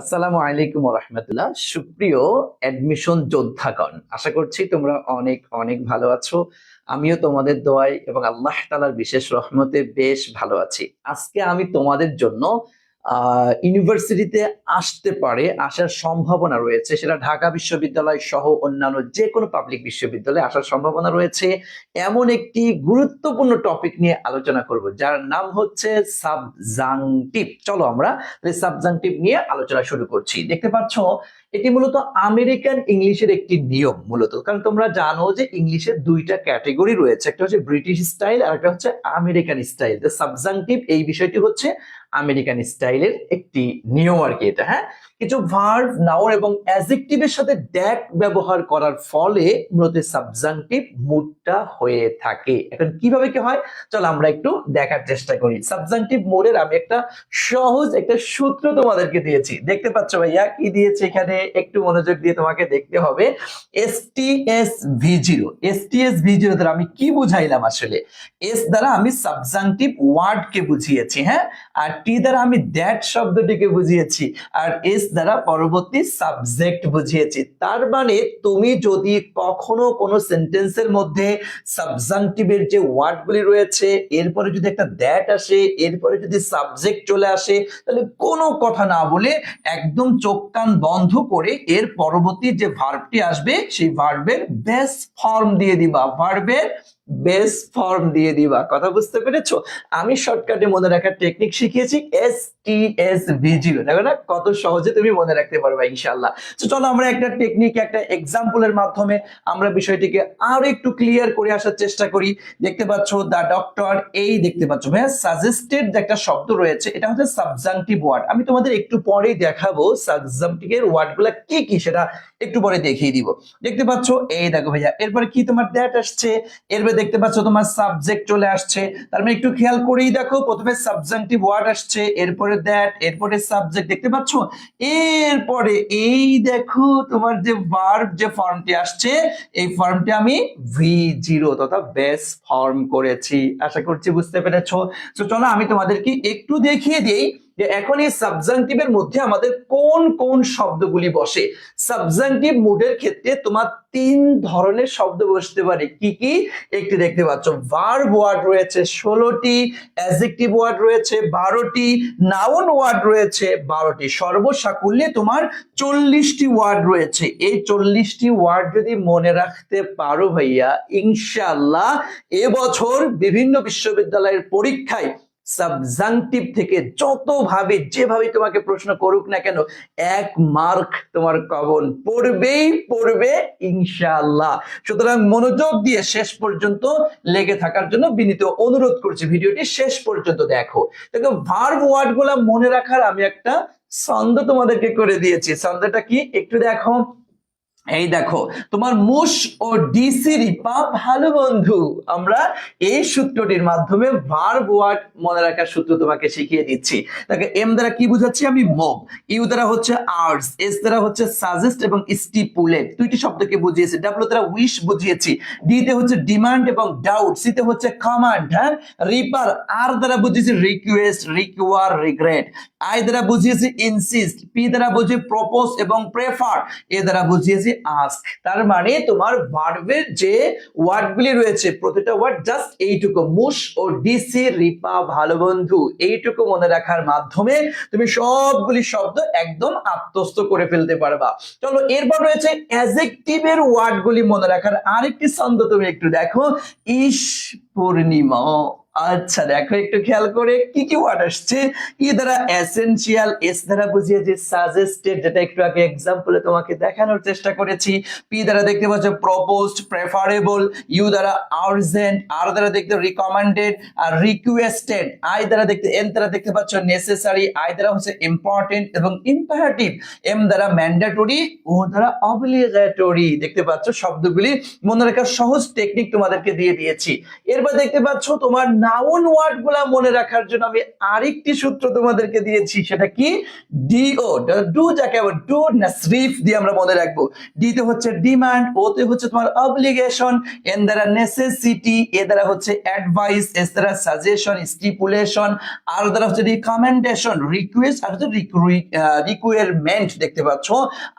আসসালামু আলাইকুম রহমতুল্লাহ। সুপ্রিয় অ্যাডমিশন যোদ্ধাগণ, আশা করছি তোমরা অনেক অনেক ভালো আছো। আমিও তোমাদের দোয়ায় এবং আল্লাহ তালার বিশেষ রহমতে বেশ ভালো আছি। আজকে আমি তোমাদের জন্য ইউনিভার্সিটিতে আসতে পারে, আসার সম্ভাবনা রয়েছে। সেটা ঢাকা বিশ্ববিদ্যালয় সহ অন্যান্য যে কোনো পাবলিক বিশ্ববিদ্যালয়ে আসার সম্ভাবনা রয়েছে। এমন একটি গুরুত্বপূর্ণ টপিক নিয়ে আলোচনা করব, যার নাম হচ্ছে সাবজাংটিভ চলো আমরা সাবজাংটিভ নিয়ে আলোচনা শুরু করছি। দেখতে পাচ্ছ, এটি মূলত আমেরিকান ইংলিশের একটি নিয়ম মূলত। কারণ তোমরা জানো যে ইংলিশের দুইটা ক্যাটেগরি রয়েছে, একটা হচ্ছে ব্রিটিশ স্টাইল আর একটা হচ্ছে আমেরিকান স্টাইল সাবজাংটিভ এই বিষয়টি হচ্ছে আমেরিকান স্টাইলের একটি নিয়ম আর কি এটা হ্যাঁ? কিছু ভার্ব নাউন এবং অ্যাজেক্টিভের সাথে ড্যাট ব্যবহার করার ফলে মূলত সাবজাংটিভ মুডটা হয়ে থাকে। এখন কীভাবে কি হয়? চলো আমরা একটু দেখার চেষ্টা করি। সাবজাংটিভ মোডের আমি একটা সহজ একটা সূত্র তোমাদেরকে দিয়েছি। দেখতে পাচ্ছ ভাইয়া, কি দিয়েছে এখানে? একটু মনোযোগ দিয়ে তোমাকে দেখতে হবে। S T S V zero S T S V zero দ্বারা আমি কি বুঝাইলাম আসলে? এস দ্বারা আমি সাবজাংটিভ ওয়ার্ড কে বুঝিয়েছি হ্যাঁ? আর টি দ্বারা আমি দ্যাট শব্দটিকে বুঝিয়েছি আর এস দ্বারা পরবর্তী সাবজেক্ট বুঝিয়েছি। তার মানে তুমি যদি কখনো কোনো সেন্টেন্সের মধ্যে সাবজাংটিভের যে ওয়ার্ডগুলি রয়েছে, এরপরে যদি একটা দ্যাট আসে, এরপরে যদি সাবজেক্ট চলে আসে, তাহলে কোনো কথা না বলে একদম চোখ কান বন্ধ করে এর পরবর্তী যে ভার্বটি আসবে, সেই ভার্বের বেস ফর্ম দিয়ে দিবা। ভার্বের বেস ফর্ম দিয়ে দিবা। কথা বুঝতে পেরেছ? আমি শর্টকাটে মনে রাখার টেকনিক শিখিয়েছি এস টি ভিজিও দেখো না, কত সহজে তুমি মনে রাখতে পারবে ইনশাল্লাহ তো চলো আমরা একটা টেকনিক একটা এক্সাম্পলের মাধ্যমে আমরা বিষয়টিকে আরও একটু ক্লিয়ার করে আসার চেষ্টা করি। দেখতে পাচ্ছ দা ডক্টর এই দেখতে পাচ্ছ। ভাইয়া সাজেস্টেড যে একটা শব্দ রয়েছে, এটা হচ্ছে সাবজাংটিভ ওয়ার্ড আমি তোমাদের একটু পরেই দেখাবো সাবজাংটিভের ওয়ার্ডগুলা কি কি, সেটা একটু পরে দেখিয়ে দিব। দেখতে পাচ্ছ, এই দেখো ভাইয়া, এরপরে কি তোমার দ্যাট আসছে? এরপরে দেখতে পাচ্ছ তোমার সাবজেক্ট চলে আসছে। তার মানে একটু খেয়াল করেই দেখো, প্রথমে সাবজাংটিভ ওয়ার্ড আসছে, এরপরে দ্যাট এরপরে সাবজেক্ট দেখতে পাচ্ছ? এরপরে এই দেখো তোমার যে ভার্ব যে ফর্মটি আসছে, এই ফর্মটি আমি ভি জিরো তথা বেস ফর্ম করেছি। আশা করছি বুঝতে পেরেছ। তো চলো আমি তোমাদেরকে একটু দেখিয়ে দিই। যে এখন এই সাবজাংটিভের মধ্যে আমাদের কোন কোন শব্দগুলি বসে? সাবজাংটিভ মুডের ক্ষেত্রে তোমার তিন ধরনের শব্দ বসতে পারে। কি কি? একটি দেখতে পাচ্ছ ভার্ব ওয়ার্ড রয়েছে ষোলোটি অ্যাজেক্টিভ ওয়ার্ড রয়েছে বারোটি নাউন ওয়ার্ড রয়েছে বারোটি। সর্বসাকুল্যে তোমার চল্লিশটি ওয়ার্ড রয়েছে। এই চল্লিশটি ওয়ার্ড যদি মনে রাখতে পারো ভাইয়া ইনশাল্লাহ এবছর বিভিন্ন বিশ্ববিদ্যালয়ের পরীক্ষায় সাবজাংটিভ থেকে যতভাবে যেভাবে তোমাকে প্রশ্ন করুক না কেন, এক মার্ক তোমার কবন পড়বেই পড়বে ইনশাআল্লাহ। সুতরাং মনোযোগ দিয়ে শেষ পর্যন্ত লেগে থাকার জন্য বিনীত অনুরোধ করছি, ভিডিওটি শেষ পর্যন্ত দেখো। দেখো ভার্ব ওয়ার্ডগুলা মনে রাখার আমি একটা ছন্দ তোমাদেরকে করে দিয়েছি। ছন্দটা কি? একটু দেখো। এই দেখো, তোমার মুশ ও ডিসি রিপা ভালো বন্ধু। আমরা এই সূত্রটির মাধ্যমে ভার্ব ওয়ার্ড মনে রাখার সূত্র তোমাকে শিখিয়ে দিচ্ছি। দেখো এম দ্বারা কি বুঝাচ্ছি আমি? মব ইউ দ্বারা হচ্ছে আর্টস এস দ্বারা হচ্ছে সাজেস্ট এবং স্টিপুলেট দুইটি শব্দকে বুঝিয়েছি। ডাব্লিউ দ্বারা উইশ বুঝিয়েছি। ডি তে হচ্ছে ডিমান্ড এবং ডাউট সি তে হচ্ছে কমান্ড হ্যাঁ? রিপার আর দ্বারা বুঝিয়েছি রিকোয়েস্ট রিকোয়ার রিগ্রেট আই দ্বারা বুঝিয়েছি ইনসিস্ট পি দ্বারা বুঝি প্রপোজ এবং প্রেফার এ দ্বারা বুঝিয়েছি আস্ক তার মানে তোমার ভার্বের যে ওয়ার্ডগুলি রয়েছে, প্রতিটা ওয়ার্ড জাস্ট এইটুকু। মুশ ও ডিসি, রিপা, ভালো বন্ধু, এইটুকু মনে রাখার মাধ্যমে তুমি সবগুলি শব্দ একদম আত্মস্থ করে ফেলতে পারবা। চলো, এরপর রয়েছে অ্যাজেক্টিভের ওয়ার্ডগুলি মনে রাখার আরেকটি ছন্দ তুমি একটু দেখো। ইস পূর্ণিমা। আচ্ছা দেখো একটু খেয়াল করে কি কি ওয়ার্ড আসছে? ই দ্বারা এসেনশিয়াল এস দ্বারা বুঝিয়ে যে সাজেস্টেড যেটা একটু আগে এক্সাম্পলে তোমাকে দেখানোর চেষ্টা করেছি পি দ্বারা দেখতে পাচ্ছ প্রপোজড প্রেফারেবল ইউ দ্বারা আর্জেন্ট আর দ্বারা দেখতে রিকমেন্ডেড আর রিকোয়েস্টেড আই দ্বারা দেখতে এন দ্বারা দেখতে পাচ্ছ নেসেসারি আই দ্বারা হচ্ছে ইম্পর্টেন্ট এবং ইম্পারেটিভ এম দ্বারা ম্যান্ডেটরি ও দ্বারা অবলিগেটরি দেখতে পাচ্ছ শব্দগুলি। মনে রাখার সহজ টেকনিক তোমাদেরকে দিয়ে দিয়েছি। এরপর দেখতে পাচ্ছ তোমার নাউন ওয়ার্ডগুলা মনে রাখার জন্য আমি আরেকটি সূত্র তোমাদেরকে দিয়েছি, সেটা কি? ডিও ডু যাকে আবার ডু নাসরিফ দিয়ে আমরা মনে রাখব। ডি তে হচ্ছে ডিমান্ড ও তে হচ্ছে তোমার অব্লিগেশন এন দ্বারা নেসেসিটি এ দ্বারা হচ্ছে অ্যাডভাইস এস দ্বারা সাজেশন স্টিপুলেশন আর দ্বারা হচ্ছে রিকমেন্ডেশন রিকোয়েস্ট আর হচ্ছে রিকোয়ারমেন্ট দেখতে পাচ্ছ।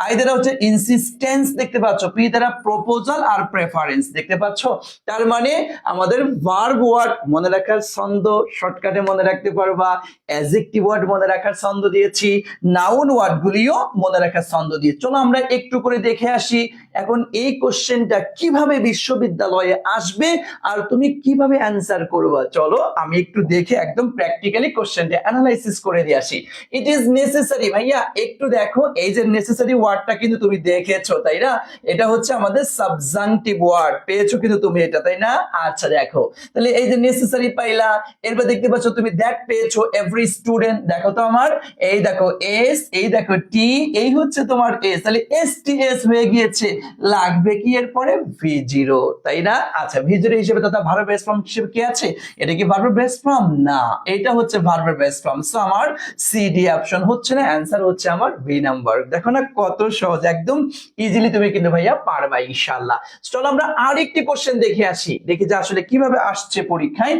আই দ্বারা হচ্ছে ইনসিস্টেন্স দেখতে পাচ্ছ। পি দ্বারা প্রপোজাল আর প্রেফারেন্স দেখতে পাচ্ছ। তার মানে আমাদের ভার্ব ওয়ার্ড মনে রাখার ছন্দ শর্টকাটে মনে রাখতে পারবা। অ্যাজেক্টিভ ওয়ার্ড মনে রাখার ছন্দ দিয়েছি। নাউন ওয়ার্ড গুলিও মনে রাখার ছন্দ দিয়ে। চলো আমরা একটু করে দেখে আসি। এখন এই কোশ্চেনটা কীভাবে বিশ্ববিদ্যালয়ে আসবে আর তুমি কীভাবে অ্যান্সার করবা? চলো আমি একটু দেখে একদম প্র্যাকটিক্যালি কোশ্চেনটা অ্যানালাইসিস করে দিয়ে আসি। ইট ইজ নেসেসারি ভাইয়া, একটু দেখো। এই যে নেসেসারি ওয়ার্ডটা কিন্তু তুমি দেখেছ, তাই না? এটা হচ্ছে আমাদের সাবজাংটিভ ওয়ার্ড পেয়েছ কিন্তু তুমি এটা, তাই না? আচ্ছা দেখো। তাহলে এই যে নেসেসারি পাইলা, এরপর দেখতে পাচ্ছ তুমি দ্যাট পেয়েছ এভরি স্টুডেন্ট দেখো তো আমার, এই দেখো এস এই দেখো টি এই হচ্ছে তোমার এস তাহলে এস টি এস হয়ে গিয়েছে। লাগবে কি এরপরে? ভি জিরো তাই না? আচ্ছা ভি জিরো হিসেবে তথা ভার্ব বেস ফর্ম হিসেবে কি আছে? এটা কি ভার্বের বেস ফর্ম না, এটা হচ্ছে ভার্বের বেস ফর্ম সো আমার সি ডি অপশন হচ্ছে না অ্যান্সার হচ্ছে আমার বি নাম্বার দেখো না কত সহজ, একদম ইজিলি তুমি কিন্তু ভাইয়া পারবা ইনশাআল্লাহ। চলো আমরা আরেকটি কোশ্চেন দেখে আসি। দেখি যে আসলে কীভাবে আসছে পরীক্ষায়।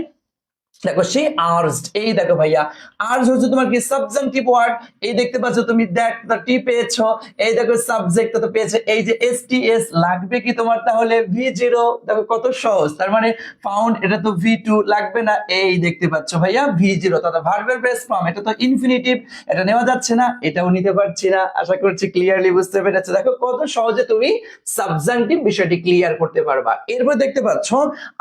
দেখো, সে আর্সড এই দেখো ভাইয়া আর্স হচ্ছে তোমার কি সাবজেক্টিভ ওয়ার্ড এই দেখতে পাচ্ছ তুমি দ্যাট দা টি পেয়েছ। এই দেখো সাবজেক্ট তো পেয়েছে। এই যে এস টি এস লাগবে কি তোমার? তাহলে ভি জিরো দেখো কত সহজ। তার মানে ফাউন্ড এটা তো ভি টু লাগবে না। এই দেখতে পাচ্ছ ভাইয়া ভি জিরো তথা ভার্বের বেস ফর্ম এটা তো ইনফিনিটিভ এটা নেওয়া যাচ্ছে না, এটাও নিতে পারছি না। আশা করছি ক্লিয়ারলি বুঝতে পেরেছ। দেখো, কত সহজে তুমি সাবজেক্টিভ বিষয়টি ক্লিয়ার করতে পারবা। এরপর দেখতে পাচ্ছ,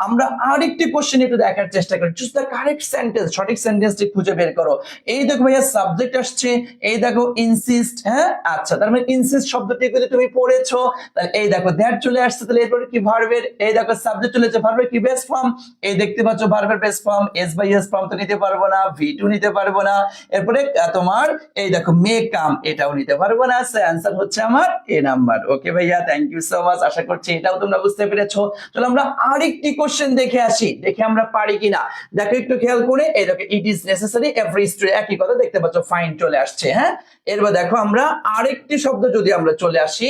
আমরা আরেকটি কোশ্চেন একটু দেখার চেষ্টা করি। কারেক্ট সেন্টেন্স সঠিক সেন্টেন্সটি খুঁজে বের করো। এই দেখো ভাইয়া সাবজেক্ট আসছে, এই দেখো ইনসিস্ট হ্যাঁ? আচ্ছা তার মানে ইনসিস্ট শব্দটি যদি তুমি পড়েছো, তাহলে এই দেখো দ্যাট চলে আসছে, তাহলে এরপরে কি ভার্বের এই দেখো সাবজেক্ট চলে যাচ্ছে ভার্বের কি বেস ফর্ম এই দেখতে পাচ্ছ ভার্বের base form S by S form তো নিতে পারব না ভি টু নিতে পারব না। এরপরে তোমার, এই দেখো মে কাম এটাও নিতে পারব না। অ্যান্সার হচ্ছে আমার এ নাম্বার ওকে ভাইয়া থ্যাংক ইউ সো মাচ আশা করছি এটাও তোমরা বুঝতে পেরেছ। চলো আমরা আরেকটি কোশ্চেন দেখে আসি। দেখে আমরা পারি কিনা? দেখো একটু খেয়াল করে, এই দেখো it is necessary every student একই কথা দেখতে পাচ্ছ ফাইন চলে আসছে হ্যাঁ? এরপর দেখো আমরা আরেকটি শব্দ যদি আমরা চলে আসি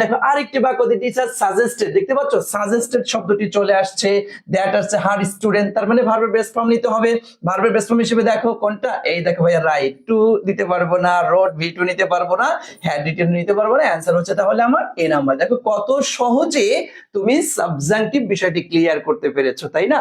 দেখো, আরেকটি বাক্য টিচার সাজেস্টেড দেখতে পাচ্ছ? সাজেস্টেড শব্দটি চলে আসছে দ্যাট আসছে হার স্টুডেন্ট তার মানে ভার্বের বেস ফর্ম নিতে হবে ভার্বের বেস ফর্ম হিসেবে দেখো কোনটা, এই দেখো ভাইয়া রাইট টু দিতে পারব না রোড ভি টু নিতে পারব না হ্যাড রিটেন নিতে পারব না অ্যান্সার হচ্ছে তাহলে আমার এ নাম্বার দেখো কত সহজে তুমি সাবজাংটিভ বিষয়টি ক্লিয়ার করতে পেরেছ, তাই না?